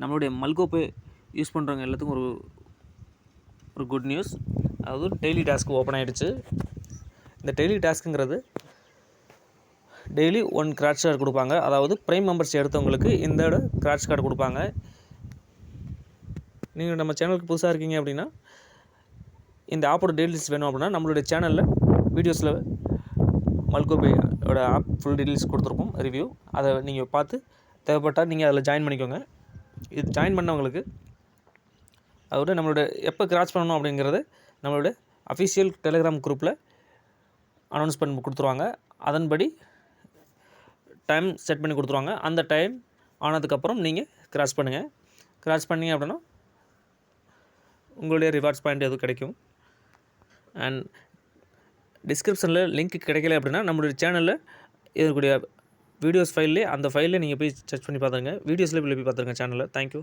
நம்மளுடைய மல்கோப்பை யூஸ் பண்ணுறவங்க எல்லாத்துக்கும் ஒரு ஒரு குட் நியூஸ் அதாவது டெய்லி டாஸ்க் ஓப்பன் ஆகிடுச்சு இந்த டெய்லி டாஸ்க்குங்கிறது டெய்லி ஒன் கிராட்ச் கார்டு கொடுப்பாங்க. அதாவது ப்ரைம் மெம்பர்ஸ் எடுத்தவங்களுக்கு இந்த கிராட்ச் கார்டு கொடுப்பாங்க. நீங்கள் நம்ம சேனலுக்கு புதுசாக இருக்கீங்க அப்படின்னா இந்த ஆப்போட டீட்டெயில்ஸ் வேணும் அப்படின்னா நம்மளுடைய சேனலில் வீடியோஸில் மல்கோபேயோட ஆப் ஃபுல் டீட்டெயில்ஸ் கொடுத்துருப்போம் ரிவ்யூ அதை நீங்கள் பார்த்து தேவைப்பட்டால் நீங்கள் அதில் ஜாயின் பண்ணிக்கோங்க. இது ஜாயின் பண்ணவங்களுக்கு அதோட நம்மளோட எப்போ கிராச் பண்ணணும் அப்படிங்கிறது நம்மளோட அஃபிஷியல் டெலிகிராம் குரூப்பில் அனௌன்ஸ் பண்ணி கொடுத்துருவாங்க. அதன்படி டைம் செட் பண்ணி கொடுத்துருவாங்க. அந்த டைம் ஆனதுக்கப்புறம் நீங்கள் கிராஸ் பண்ணுங்கள் கிராஸ் பண்ணிங்க அப்படின்னா உங்களுடைய ரிவார்ட்ஸ் பாயிண்ட் எதுவும் கிடைக்கும். அண்ட் டிஸ்கிரிப்ஷனில் லிங்க் கிடைக்கல அப்படின்னா நம்மளுடைய சேனலில் இருக்கக்கூடிய வீடியோஸ் ஃபைல்லே அந்த ஃபைலில் நீங்கள் போய் சர்ச் பண்ணி பார்த்துருங்க. வீடியோஸில் போய் பார்த்துருங்க சேனலில் தேங்க்யூ